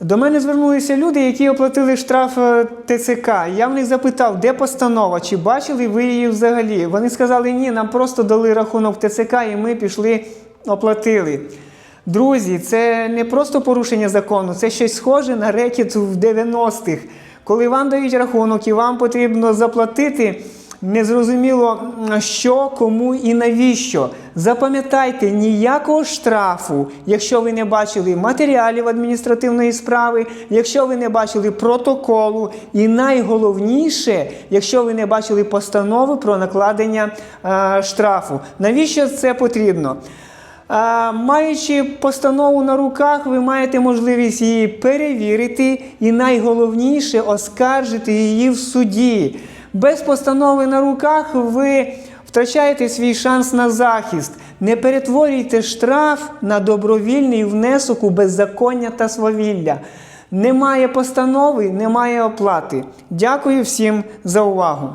До мене звернулися люди, які оплатили штраф е, ТЦК. Я в них запитав, де постанова, чи бачили ви її взагалі. Вони сказали, ні, нам просто дали рахунок ТЦК і ми пішли, оплатили. Друзі, це не просто порушення закону, це щось схоже на рекет в 90-х. Коли вам дають рахунок і вам потрібно заплатити, незрозуміло що, кому і навіщо. Запам'ятайте, ніякого штрафу, якщо ви не бачили матеріалів адміністративної справи, якщо ви не бачили протоколу, і найголовніше, якщо ви не бачили постанови про накладення е, штрафу. Навіщо це потрібно? А, Маючи постанову на руках, ви маєте можливість її перевірити і найголовніше оскаржити її в суді. Без постанови на руках ви втрачаєте свій шанс на захист. Не перетворюйте штраф на добровільний внесок у беззаконня та свавілля. Немає постанови, немає оплати. Дякую всім за увагу.